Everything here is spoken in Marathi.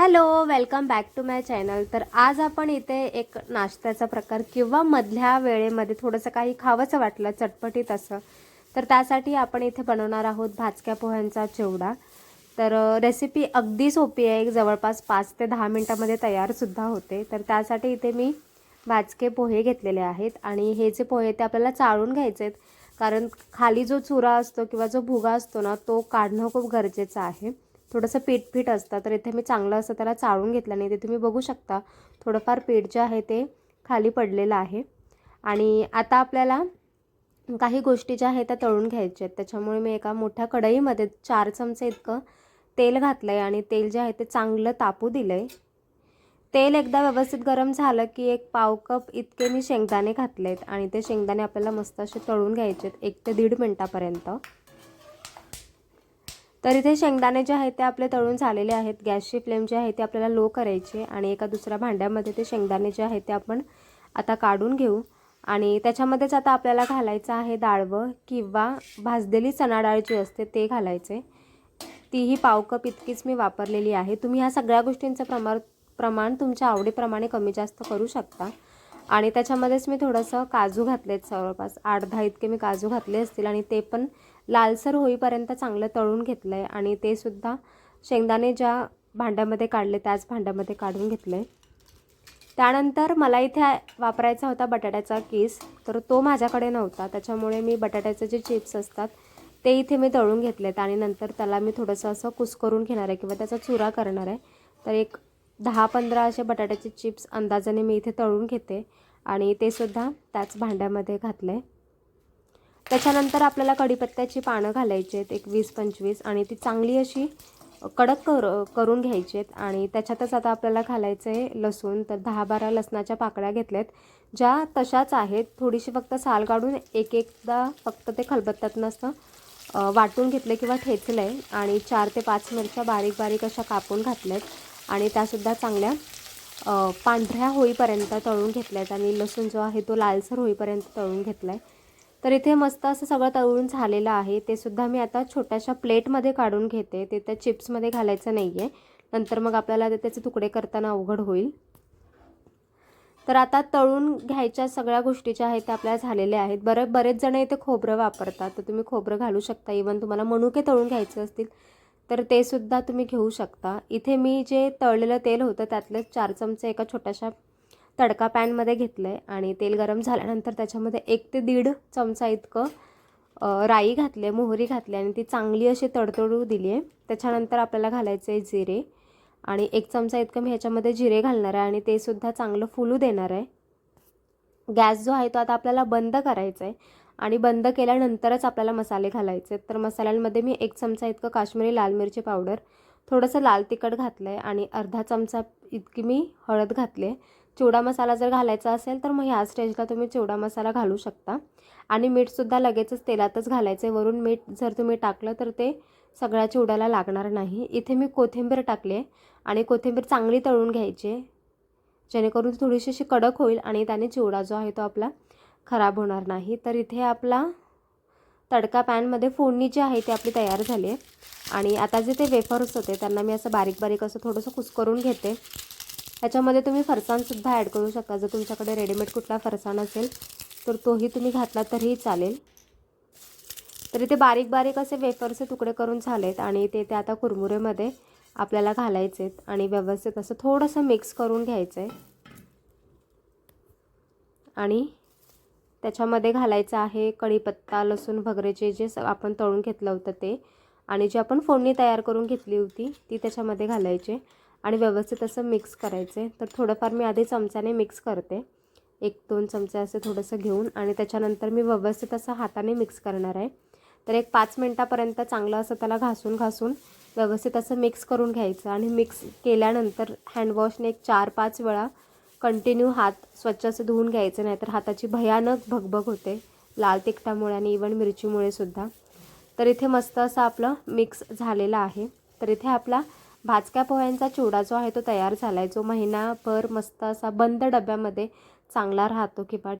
Hello welcome back to my channel. तर आज आपण इथे एक नाश्त्याचा प्रकार किंवा मधल्या वेळेमध्ये थोडंसं काही खावंसं वाटलं चटपटीत असं तर त्यासाठी आपण इथे बनवणार आहोत भाजक्या पोह्यांचा चिवडा. तर रेसिपी अगदी सोपी आहे. एक जवळपास पाच ते दहा मिनटामध्ये तयारसुद्धा होते. तर त्यासाठी इथे मी भाजके पोहे घेतलेले आहेत आणि हे जे पोहे ते आपल्याला चाळून घ्यायचे आहेत कारण खाली जो चुरा असतो किंवा जो भुगा असतो ना तो काढणं खूप गरजेचं आहे. थोडंसं पीठ पीठ असतं तर इथे मी चांगलं असं त्याला चाळून घेतलं नाही. ते तुम्ही बघू शकता थोडंफार पीठ जे आहे ते खाली पडलेलं आहे. आणि आता आपल्याला काही गोष्टी ज्या आहेत त्या तळून घ्यायच्या आहेत. त्याच्यामुळे मी एका मोठ्या कढईमध्ये चार चमचे इतकं तेल घातलं आहे आणि तेल जे आहे ते चांगलं तापू दिलं आहे तेल एकदा व्यवस्थित गरम झालं की एक पाव कप इतके मी शेंगदाणे घातले आहेत आणि ते शेंगदाणे आपल्याला मस्त असे तळून घ्यायचे आहेत एक ते दीड मिनटापर्यंत. तर इथे शेंगदाणे जे आहेत ते आपले तळून झालेले आहेत. गॅसची फ्लेम जी आहे ते आपल्याला लो करायची आणि एका दुसऱ्या भांड्यामध्ये ते शेंगदाणे जे आहेत ते आपण आता काढून घेऊ. आणि त्याच्यामध्येच आता आपल्याला घालायचं आहे डाळवं किंवा भाजलेली चणा डाळ जी असते ते घालायचे. तीही पाव कप इतकीच मी वापरलेली आहे. तुम्ही ह्या सगळ्या गोष्टींचं प्रमाण प्रमाण तुमच्या आवडीप्रमाणे कमी जास्त करू शकता. आणि त्याच्यामध्येच मी थोडंसं काजू घातले आहेत जवळपास. आठ दहा इतके मी काजू घातले असतील आणि ते पण लालसर होईपर्यंत चांगलं तळून घेतलं आहे आणि ते सुद्धा शेंगदाणे ज्या भांड्यामध्ये काढले त्याच भांड्यामध्ये काढून घेतलं आहे त्यानंतर मला इथे वापरायचा होता बटाट्याचा केस तर तो माझ्याकडे नव्हता. त्याच्यामुळे मी बटाट्याचे जे चिप्स असतात ते इथे मी तळून घेतलेत. आणि नंतर त्याला मी थोडंसं असं कुस्करून घेणार आहे किंवा त्याचा चुरा करणार आहे. तर एक दहा पंधरा असे बटाट्याचे चिप्स अंदाजाने मी इथे तळून घेते आणि ते सुद्धा त्याच भांड्यामध्ये घातले. त्याच्यानंतर आपल्याला कढीपत्त्याची पानं घालायची आहेत एक वीस पंचवीस आणि ती चांगली अशी कडक कर करून घ्यायची आहेत. आणि त्याच्यातच आता आपल्याला घालायचं आहे लसूण तर दहा बारा लसणाच्या पाकळ्या घेतल्यात ज्या तशाच आहेत. थोडीशी फक्त साल काढून एक एकदा फक्त ते खलबत्त्यात नसतं वाटून घेतले किंवा ठेचलं आहे आणि चार ते पाच मिरच्या बारीक बारीक अशा कापून घातल्यात. आणि त्यासुद्धा चांगल्या पांढऱ्या होईपर्यंत तळून घेतल्या आहेत आणि लसूण जो आहे तो लालसर होईपर्यंत तळून घेतला आहे तर इथे मस्त असं सगळं तळून झालेलं आहे. ते सुद्धा मी आता छोट्याशा प्लेटमध्ये काढून घेते. ते त्या चिप्समध्ये घालायचं नाही आहे नंतर मग आपल्याला त्याचे तुकडे करताना अवघड होईल. तर आता तळून घ्यायच्या सगळ्या गोष्टी ज्या आहेत त्या आपल्या झालेल्या आहेत. बरं बरेच जण इथे खोबरं वापरतात. तर तुम्ही खोबरं घालू शकता. इवन तुम्हाला मनुके तळून घ्यायचे असतील तर ते सुद्धा तुम्ही घेऊ शकता. इथे मी जे तळलेलं तेल होतं त्यातले चार चमचे एका छोट्याशा तडका पॅनमध्ये घेतलं आहे आणि तेल गरम झाल्यानंतर त्याच्यामध्ये एक ते दीड चमचा इतकं राई घातली आहे मोहरी घातली आणि ती चांगली अशी तडतडू दिली आहे त्याच्यानंतर आपल्याला घालायचं आहे जिरे आणि एक चमचा इतकं मी ह्याच्यामध्ये जिरे घालणार आहे आणि ते सुद्धा चांगलं फुलू देणार आहे. गॅस जो आहे तो आता आपल्याला बंद करायचा आहे आणि बंद केल्यानंतरच आपल्याला मसाले घालायचे तर मसाल्यांमध्ये मी एक चमचा इतकं काश्मीरी लाल मिरची पावडर थोडंसं लाल तिखट घातलं आहे आणि अर्धा चमचा इतकी मी हळद घातली आहे चिवडा मसाला जर घालायचा असेल तर मग ह्या स्टेजला तुम्ही चिवडा मसाला घालू शकता. आणि मीठसुद्धा लगेचच तेलातच घालायचं आहे वरून मीठ जर तुम्ही टाकलं तर ते सगळ्या चिवड्याला लागणार नाही. इथे मी कोथिंबीर टाकली आहे आणि कोथिंबीर चांगली तळून घ्यायची जेणेकरून थोडीशी अशी कडक होईल आणि त्याने चिवडा जो आहे तो आपला खराब होणार नाही. तर इथे आपला तडका पॅनमध्ये फोडणी जी आहे ती आपली तयार झाली आहे. आणि आता जे ते वेफर्स होते त्यांना मी असं बारीक बारीक असं थोडंसं कुस्करून घेते. ह्याच्यामध्ये तुम्ही फरसाणसुद्धा ॲड करू शकता. जर तुमच्याकडे रेडीमेड कुठला फरसाण असेल तर तोही तुम्ही घातला तरीही चालेल. तर इथे बारीक बारीक असे वेफरचे तुकडे करून झालेत आणि ते ते आता कुरमुरेमध्ये आपल्याला घालायचे आहेत. आणि व्यवस्थित असं थोडंसं मिक्स करून घ्यायचं आहे. आणि त्याच्यामध्ये घालायचं आहे कढीपत्ता लसूण वगैरेचे जे आपण तळून घेतलं होतं ते. आणि जी आपण फोडणी तयार करून घेतली होती ती त्याच्यामध्ये घालायचे. आणि व्यवस्थित असं मिक्स करायचे. तर थोडंफार मी आधी चमच्याने मिक्स करते. एक दोन चमचे असे थोडंसं घेऊन आणि त्याच्यानंतर मी व्यवस्थित असं हाताने मिक्स करणार आहे. तर एक पाच मिनटापर्यंत चांगलं असं त्याला घासून घासून व्यवस्थित असं मिक्स करून घ्यायचं. आणि मिक्स केल्यानंतर हँडवॉशने एक चार पाच वेळा कंटिन्यू हात स्वच्छ असे धुवून घ्यायचे नाही तर हाताची भयानक भगभग होते. लाल तिखटामुळे आणि इवन मिरचीमुळे सुद्धा. तर इथे मस्त असं आपलं मिक्स झालेलं आहे. तर इथे आपला भाजक्या पोह्यांचा चिवडा जो आहे तो तयार झाला आहे जो महिनाभर मस्त असा बंद डब्यामध्ये चांगला राहतो किंवा